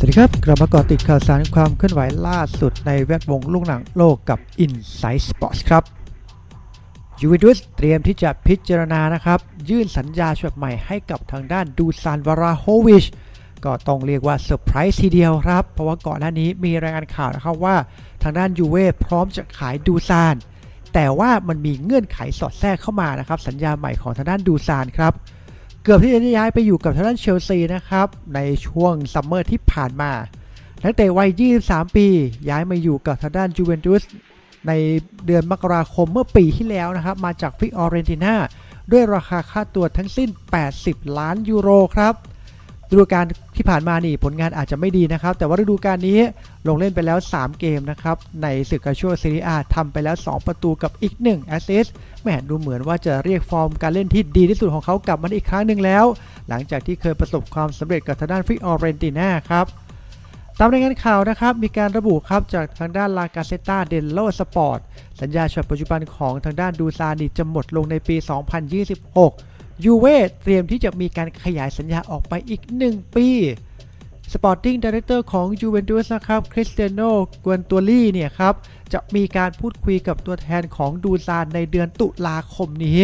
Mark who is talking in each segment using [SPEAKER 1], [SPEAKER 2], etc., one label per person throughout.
[SPEAKER 1] สวัสดีครับ กลับมากาะติดข่าวสารความเคลื่อนไหวล่าสุดในแวดวงลูกหนังโลกกับ Inside Sports ครับยูเวนตุสเตรียมที่จะพิจารณานะครับ ยื่นสัญญาฉบับใหม่ให้กับทางด้านดูซานวาราโฮวิชก็ต้องเรียกว่าเซอร์ไพรส์ทีเดียวครับ เพราะว่าก่อนหน้านี้มีรายงานข่าวนะครับว่าทางด้านยูเว่พร้อมจะขายดูซาน แต่ว่ามันมีเงื่อนไขสอดแทรกเข้ามานะครับ สัญญาใหม่ของทางด้านดูซานครับ เกือบที่จะย้ายไปอยู่กับทางด้านเชลซีนะครับ ในช่วงซัมเมอร์ที่ผ่านมา นักเตะวัย 23 ปี ย้ายมาอยู่กับทางด้านจูเวนตุสในเดือนมกราคมเมื่อปีที่แล้วนะครับ มาจากฟิออเรนตินาด้วยราคาค่าตัวทั้งสิ้น 80 ล้านยูโรครับ ฤดูกาลที่ผ่านมานี่ผลงานอาจจะไม่ดีนะครับ แต่ว่าฤดูกาลนี้ลงเล่นไปแล้ว 3 เกมนะครับ ในศึกกาโชซีรีอาทำไปแล้ว 2 ประตูกับอีก1แอสซิสต์แหมดูเหมือนว่าจะเรียกฟอร์มการเล่นที่ดีที่สุดของเขากลับมาอีกครั้งหนึ่งแล้ว หลังจากที่เคยประสบความสำเร็จกับทางด้านฟิออเรนตินาครับตามรายงานข่าวนะครับ มีการระบุครับจากทางด้านลากาเซต้าเดลโลสปอร์ตสัญญาฉบับปัจจุบันของทางด้านดูซานิจะหมดลงในปี 2026 ยูเว่เตรียมที่จะมีการขยายสัญญาออกไปอีก 1 ปีสปอร์ติ้งดีเรคเตอร์ของยูเวนตุสนะครับคริสเตียโนกวนตัวลี่เนี่ยครับ จะมีการพูดคุยกับตัวแทนของดูซานในเดือนตุลาคมนี้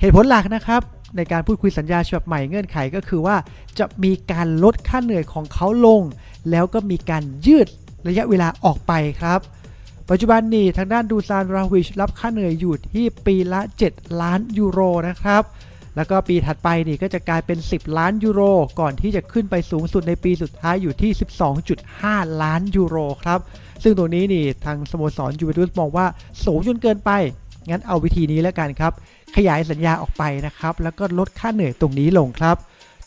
[SPEAKER 1] เหตุผลหลักนะครับในการพูดคุยสัญญาฉบับใหม่เงื่อนไขก็คือว่า จะมีการลดค่าเหนื่อยของเขาลง แล้วก็มีการยืดระยะเวลาออกไปครับ ปัจจุบันนี้ทางด้านดูซานราวิชรับค่าเหนื่อยอยู่ที่ปีละ 7 ล้านยูโรนะครับ แล้วก็ปีถัดไปนี่ก็จะกลายเป็น 10 ล้านยูโร ก่อนที่จะขึ้นไปสูงสุดในปีสุดท้ายอยู่ที่ 12.5 ล้านยูโรครับ ซึ่งตรงนี้นี่ทางสโมสรยูเวนตุสมองว่าสูงจนเกินไป งั้นเอาวิธีนี้แล้วกันครับ ขยายสัญญาออกไปนะครับ แล้วก็ลดค่าเหนื่อยตรงนี้ลงครับ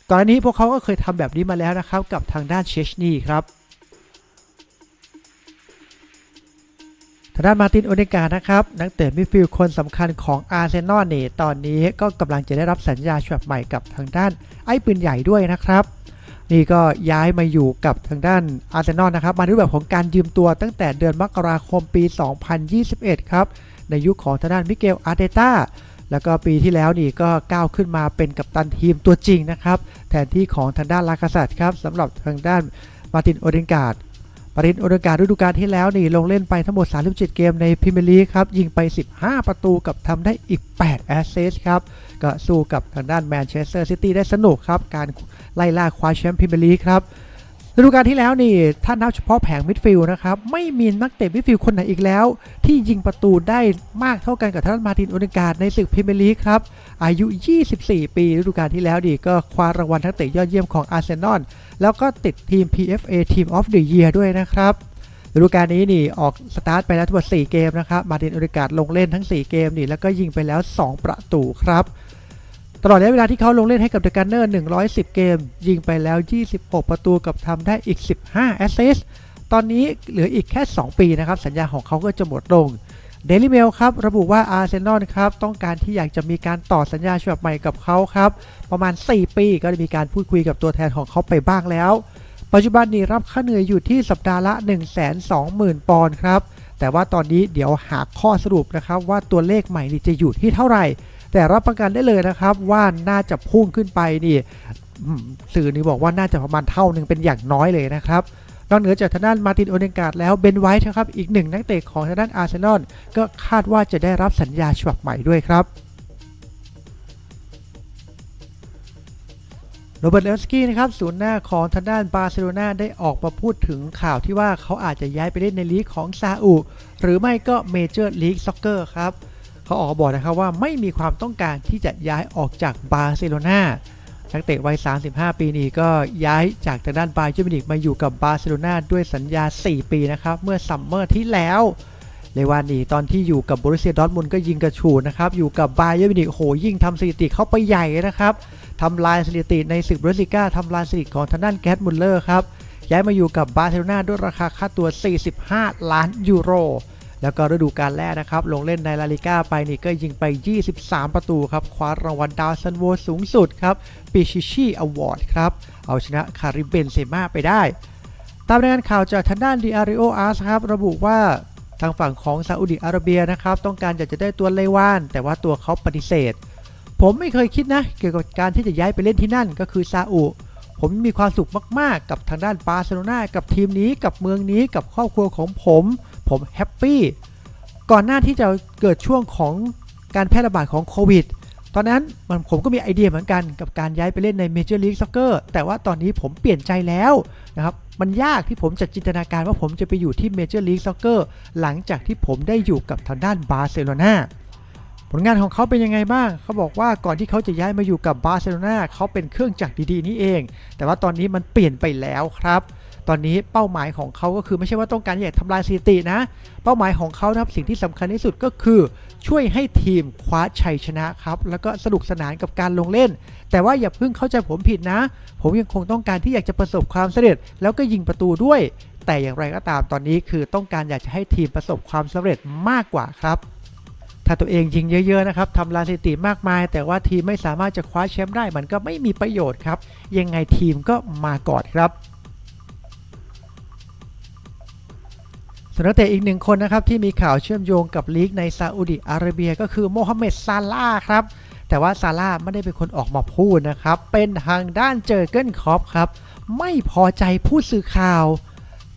[SPEAKER 1] ก่อนหน้านี้พวกเขาก็เคยทำแบบนี้มาแล้วนะครับ กับทางด้านเชชนีครับ ทางด้านมาตินโอเนกานะครับนักเตะมิดฟิลด์คนสำคัญของอาร์เซนอลนี่ตอนนี้ก็กำลังจะได้รับสัญญาฉบับใหม่กับทางด้านไอ้ปืนใหญ่ด้วยนะครับ นี่ก็ย้ายมาอยู่กับทางด้านอาร์เซนอลนะครับ มาในรูปแบบของการยืมตัวตั้งแต่เดือนมกราคมปี 2021 ครับ ในยุคของทางด้านมิเกลอาร์เตต้าแล้วก็ปีที่แล้วนี่ก็ก้าวขึ้นมาเป็นกัปตันทีมตัวจริงนะครับ แทนที่ของทางด้านลากาซัตครับสำหรับทางด้านมาตินโอเดนการ์ด ปรินโอเดกาฤดูกาลที่แล้วนี่ลงเล่นไปทั้งหมด 37 เกมในพรีเมียร์ลีกครับ ยิงไป 15 ประตูกับทำได้อีก 8 แอสเซสครับ ก็สู้กับทางด้านแมนเชสเตอร์ซิตี้ได้สนุกครับ การไล่ล่าคว้าแชมป์พรีเมียร์ลีกครับ ฤดูกาลที่แล้วนี่ถ้านนับเฉพาะแผงมิดฟิลด์นะครับ ไม่มีนักเตะมิดฟิลด์คนไหนอีกแล้ว ที่ยิงประตูได้มากเท่ากันกับทางด้านมาตินโอเดการในศึกพรีเมียร์ลีกครับ อายุ 24 ปีฤดูกาลที่แล้วนี่ก็คว้ารางวัลนักเตะยอดเยี่ยมของอาร์เซนอลแล้วก็ติดทีม PFA Team of the Year ด้วยนะครับฤดูกาลนี้นี่ออกสตาร์ทไปแล้วทั้งหมด4เกมนะครับมาตินโอเดกาดลงเล่นทั้ง 4 เกมนี่แล้วก็ยิงไปแล้ว 2 ประตูครับ ตลอดระยะเวลาที่เขาลงเล่นให้กับเดอะกันเนอร์110 เกม ยิงไปแล้ว 26 ประตูกับทำได้อีก 15 แอสซิสต์ตอนนี้เหลืออีกแค่ 2 ปีนะครับ สัญญาของเขาก็จะหมดลงเดลิเมลครับ ระบุว่าอาร์เซนอลครับ ต้องการที่อยากจะมีการต่อสัญญาฉบับใหม่กับเขาครับ ประมาณ 4 ปีก็ได้มีการพูดคุยกับตัวแทนของเขาไปบ้างแล้ว ปัจจุบันนี้รับค่าเหนื่อยอยู่ที่สัปดาห์ละ 120,000 ปอนด์ครับ แต่ว่าตอนนี้เดี๋ยวหาข้อสรุปนะครับว่าตัวเลขใหม่นี่จะอยู่ที่เท่าไหร่ แต่รับประกันได้เลยนะครับว่าน่าจะพุ่งขึ้นไปนี่สื่อนี่บอกว่าน่าจะประมาณเท่าหนึ่งเป็นอย่างน้อยเลยนะครับนอกเหนือจากทางด้านมาตินโอเดนการ์ดแล้วเบนไวท์นะครับอีกหนึ่งนักเตะของทางด้านอาร์เซนอลก็คาดว่าจะได้รับสัญญาฉบับใหม่ด้วยครับโรเบิร์ตเลวสกี้นะครับศูนย์หน้าของทางด้านบาร์เซโลนาได้ออกมาพูดถึงข่าวที่ว่าเขาอาจจะย้ายไปเล่นในลีกของซาอุหรือไม่ก็เมเจอร์ลีกซ็อกเกอร์ครับ เขาออกบอกนะครับว่าไม่มีความต้องการที่จะย้ายออกจากบาร์เซโลนานักเตะวัย 35 ปีนี้ก็ย้ายจากทางด้านบาเยอร์มินิกมาอยู่กับบาร์เซโลนาด้วยสัญญา 4 ปีนะครับ เมื่อซัมเมอร์ที่แล้วเลวานี่ตอนที่อยู่กับบรูเซียดอร์ทมุนก็ยิงกระฉูนะครับ อยู่กับบาเยอร์มินิกโหยิ่งทำสถิติเข้าไปใหญ่นะครับทำลายสถิติในศึกบรูซิก้าทำลายสถิติของทางด้านแกตมุลเลอร์ครับย้ายมาอยู่กับบาร์เซโลนาด้วยราคาค่าตัว 45 ล้านยูโร แล้วก็ฤดูกาลแรกนะครับ ลงเล่นในลาลิก้าไปนี่ก็ยิงไป 23 ประตูครับ คว้ารางวัลดาวซันโวสูงสุดครับปิชิชีอวอร์ดครับ เอาชนะคาริเบนเซม่าไปได้ ตามรายงานข่าวจากทางด้านดิอาริโออาร์สครับ ระบุว่าทางฝั่งของซาอุดิอาระเบียนะครับ ต้องการอยากจะได้ตัวเลวาน แต่ว่าตัวเขาปฏิเสธ ผมไม่เคยคิดนะ เกี่ยวกับการที่จะย้ายไปเล่นที่นั่นก็คือซาอุผมมีความสุขมาก ๆ กับทางด้านบาร์เซโลนากับทีมนี้กับเมืองนี้กับครอบครัวของผม ผมแฮปปี้ก่อนหน้าที่จะเกิดช่วงของการแพร่ระบาดของโควิดตอนนั้นมันผมก็มีไอเดียเหมือนกันกับการย้ายไปเล่นใน Major League Soccer แต่ว่าตอนนี้ผมเปลี่ยนใจแล้วนะครับมันยากที่ผมจะจินตนาการว่าผมจะไปอยู่ที่ Major League Soccer หลังจากที่ผมได้อยู่กับทางด้านบาร์เซโลนาผลงานของเขาเป็นยังไงบ้าง เขาบอกว่าก่อนที่เขาจะย้ายมาอยู่กับบาร์เซโลนาเขาเป็นเครื่องจักรดีๆนี่เอง แต่ว่าตอนนี้มันเปลี่ยนไปแล้วครับ ตอนนี้เป้าหมายของเขาก็คือไม่ใช่ว่าต้องการอยากทำลายสถิตินะ เป้าหมายของเขานะครับสิ่งที่สำคัญที่สุดก็คือ ช่วยให้ทีมคว้าชัยชนะครับ แล้วก็สนุกสนานกับการลงเล่น แต่ว่าอย่าเพิ่งเข้าใจผมผิดนะ ผมยังคงต้องการที่อยากจะประสบความสำเร็จ แล้วก็ยิงประตูด้วย แต่อย่างไรก็ตามตอนนี้คือต้องการอยากจะให้ทีมประสบความสำเร็จมากกว่าครับถ้าตัวเองยิงเยอะๆนะครับทำลายสถิติมากมาย แต่ว่าทีมไม่สามารถจะคว้าแชมป์ได้มันก็ไม่มีประโยชน์ครับ ยังไงทีมก็มาก่อนครับ ส่วนนักเตะอีกหนึ่งคนนะครับที่มีข่าวเชื่อมโยงกับลีกในซาอุดิอาระเบียก็คือโมฮัมเหม็ดซาลาครับ แต่ว่าซาลาไม่ได้เป็นคนออกมาพูดนะครับ เป็นทางด้านเจอเกิลคอปครับ ไม่พอใจผู้สื่อข่าว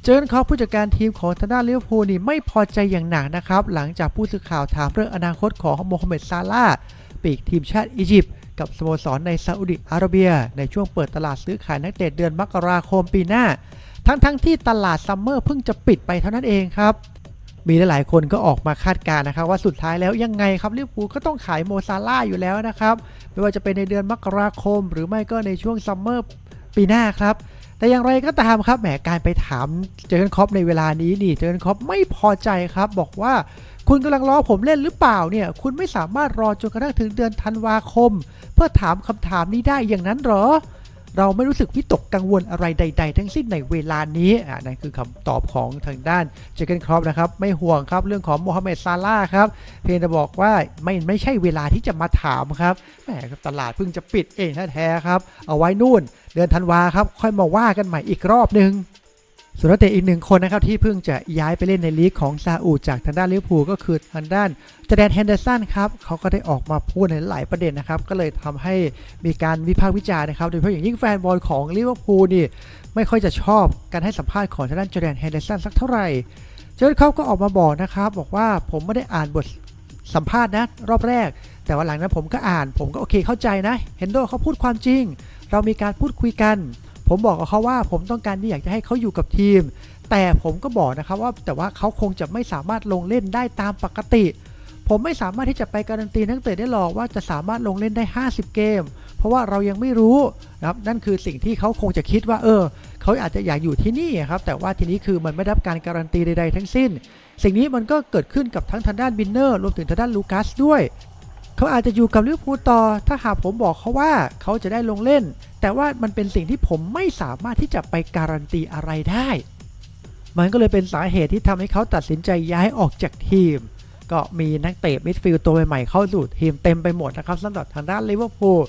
[SPEAKER 1] เจอเกิลคอปผู้จัดการทีมของทางด้านลิเวอร์พูลนี่ไม่พอใจอย่างหนักนะครับ หลังจากผู้สื่อข่าวถามเรื่องอนาคตของโมฮัมเหม็ดซาลาปีกทีมชาติอียิปต์กับสโมสรในซาอุดิอาระเบีย ในช่วงเปิดตลาดซื้อขายนักเตะเดือนมกราคมปีหน้า ทั้งๆที่ตลาดซัมเมอร์เพิ่งจะปิดไปเท่านั้นเองครับ มีหลายๆคนก็ออกมาคาดการณ์นะครับ ว่าสุดท้ายแล้วยังไงครับลิเวอร์พูลก็ต้องขายโมซาร่าอยู่แล้วนะครับไม่ว่าจะเป็นในเดือนมกราคม หรือไม่ก็ในช่วงซัมเมอร์ปีหน้าครับแต่อย่างไรก็ตามครับแหมการไปถามเจอร์นคอปในเวลานี้นี่เจอร์นคอปไม่พอใจครับ บอกว่าคุณกำลังรอผมเล่นหรือเปล่าเนี่ย คุณไม่สามารถรอจนกระทั่งถึงเดือนธันวาคม เพื่อถามคำถามนี้ได้อย่างนั้นหรอ เราไม่รู้สึกวิตกกังวลอะไรใด ๆ ทั้งสิ้นในเวลานี้อ่านั่นคือคำตอบของทางด้านเจเกนครอปนะครับไม่ห่วงครับเรื่องของโมฮัมเหม็ดซาร่าครับเพียงแต่บอกว่าไม่ไม่ใช่เวลาที่จะมาถามครับแหมครับตลาดเพิ่งจะปิดเองแท้ๆครับ เอาไว้นู่นเดือนธันวาครับค่อยมาว่ากันใหม่อีกรอบหนึ่ง ส่วนนักเตะอีกหนึ่งคนนะครับที่เพิ่งจะย้ายไปเล่นในลีกของซาอุจากทางด้านลิเวอร์พูลก็คือทางด้านจแดนแฮนเดอร์สันครับเขาก็ได้ออกมาพูดในหลายประเด็นนะครับ ก็เลยทำให้มีการวิพากษ์วิจารณ์นะครับโดยเฉพาะอย่างยิ่งแฟนบอลของลิเวอร์พูลนี่ไม่ค่อยจะชอบการให้สัมภาษณ์ของทางด้านจแดนแฮนเดอร์สันสักเท่าไหร่เจอร์เขาก็ออกมาบอกนะครับ บอกว่าผมไม่ได้อ่านบทสัมภาษณ์นะรอบแรก แต่ว่าหลังนั้นผมก็อ่าน ผมก็โอเคเข้าใจนะเฮนโดเขาพูดความจริง เรามีการพูดคุยกัน ผมบอกกับเขาว่าผมต้องการที่อยากจะให้เขาอยู่กับทีม แต่ผมก็บอกนะครับว่าแต่ว่าเขาคงจะไม่สามารถลงเล่นได้ตามปกติ ผมไม่สามารถที่จะไปการันตีนักเตะได้หรอกว่าจะสามารถลงเล่นได้ 50 เกม เพราะว่าเรายังไม่รู้นะครับนั่นคือสิ่งที่เขาคงจะคิดว่าเออเขาอาจจะอยากอยู่ที่นี่ครับแต่ว่าทีนี้คือมันไม่ได้รับการการันตีใดๆทั้งสิ้น สิ่งนี้มันก็เกิดขึ้นกับทั้งทางด้านบินเนอร์รวมถึงทางด้านลูคัสด้วย เขาอาจจะอยู่กับลิเวอร์พูลต่อ ถ้าหากผมบอกเขาว่าเขาจะได้ลงเล่น แต่ว่ามันเป็นสิ่งที่ผมไม่สามารถที่จะไปการันตีอะไรได้ มันก็เลยเป็นสาเหตุที่ทำให้เขาตัดสินใจย้ายออกจากทีม ก็มีนักเตะมิดฟิลด์ตัวใหม่ๆเข้าสู่ทีมเต็มไปหมดนะครับสำหรับทางด้านลิเวอร์พูล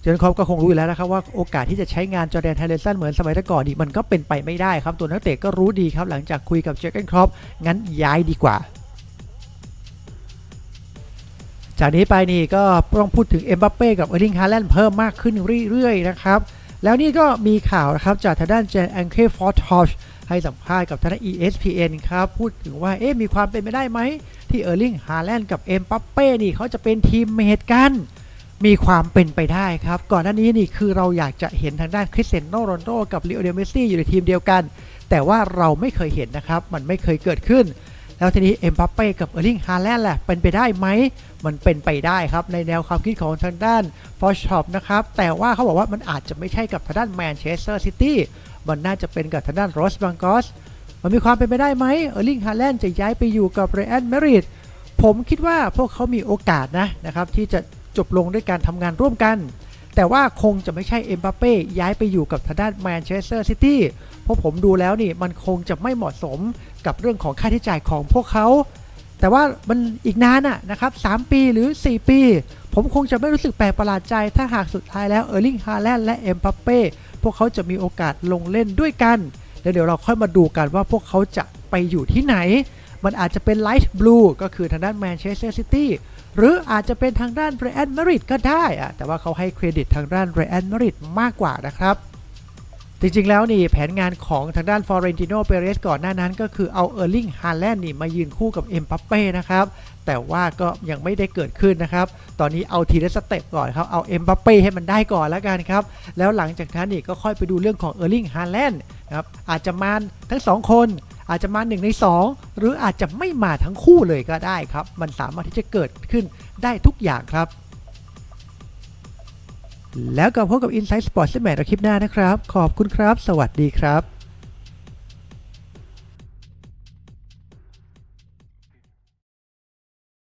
[SPEAKER 1] เจนคอปก็คงรู้อยู่แล้วนะครับว่าโอกาสที่จะใช้งานจอแดนไทเลสันเหมือนสมัยก่อนนี่มันก็เป็นไปไม่ได้ครับตัวนักเตะก็รู้ดีครับหลังจากคุยกับเจนคอปงั้นย้ายดีกว่า จากนี้ไปนี่ก็ต้องพูดถึงเอ็มบัปเป้กับเออร์ลิงฮาแลนด์เพิ่มมากขึ้นเรื่อยๆนะครับแล้วนี่ก็มีข่าวนะครับจากทางด้านเจนแองเคฟอร์ทอชให้สัมภาษณ์กับทาง ESPN ครับ พูดถึงว่าเอ๊ะมีความเป็นไปได้ไหม ที่เออร์ลิงฮาแลนด์กับเอ็มบัปเป้นี่เขาจะเป็นทีมเมทกันมีความเป็นไปได้ครับ ก่อนหน้านี้นี่คือเราอยากจะเห็นทางด้านคริสเตียโนโรนโดกับลิโอเดลเมสซี่อยู่ในทีมเดียวกัน แต่ว่าเราไม่เคยเห็นนะครับ มันไม่เคยเกิดขึ้น แล้วทีนี้เอ็มบัปเป้กับเออร์ลิงฮาแลนด์แหละเป็นไปได้ไหม มันเป็นไปได้ครับในแนวความคิดของทางด้านฟอชช็อปนะครับ แต่ว่าเขาบอกว่ามันอาจจะไม่ใช่กับทางด้านแมนเชสเตอร์ซิตี้มันน่าจะเป็นกับทางด้านโรสบังกอสมันมีความเป็นไปได้ไหมเออร์ลิงฮาแลนด์จะย้ายไปอยู่กับเรอันเมริดผมคิดว่าพวกเขามีโอกาสนะนะครับที่จะจบลงด้วยการทำงานร่วมกัน แต่ว่าคงจะไม่ใช่เอ็มบัปเป้ย้ายไปอยู่กับทางด้านแมนเชสเตอร์ซิตี้เพราะผมดูแล้วนี่มันคงจะไม่เหมาะสม กับเรื่องของค่าใช้จ่ายของพวกเขา แต่ว่ามันอีกนานอะนะครับ3ปีหรือ 4 ปี ผมคงจะไม่รู้สึกแปลกประหลาดใจ ถ้าหากสุดท้ายแล้วเออร์ลิงฮาแลนด์และเอ็มบัปเป้พวกเขาจะมีโอกาสลงเล่นด้วยกันแล้วเดี๋ยวเราค่อยมาดูกันว่าพวกเขาจะไปอยู่ที่ไหน มันอาจจะเป็นไลท์บลูก็คือทางด้านแมนเชสเตอร์ซิตี้หรืออาจจะเป็นทางด้านเรอันมาริดก็ได้อะแต่ว่าเขาให้เครดิตทางด้านเรอันมาริดมากกว่านะครับ จริงๆแล้วนี่แผนงานของทางด้านฟอร์เรนติโนเปเรสก่อนหน้านั้น ก็คือเอาเออร์ลิงฮาแลนด์นี่มายืนคู่กับเอ็มปัปเป้นะครับ แต่ว่าก็ยังไม่ได้เกิดขึ้นนะครับ ตอนนี้เอาทีละสเต็ปก่อนครับ เอาเอ็มปัปเป้ให้มันได้ก่อนแล้วกันครับ แล้วหลังจากนั้นนี่ก็ค่อยไปดูเรื่องของเออร์ลิงฮาแลนด์นะครับอาจจะมาทั้งสองคนอาจจะมา1ใน 2 หรืออาจจะไม่มาทั้งคู่เลยก็ได้ครับ มันสามารถที่จะเกิดขึ้นได้ทุกอย่างครับ แล้วกลับพบกับ Inside Sports ใหม่ในคลิปหน้านะครับ ขอบคุณครับ สวัสดีครับ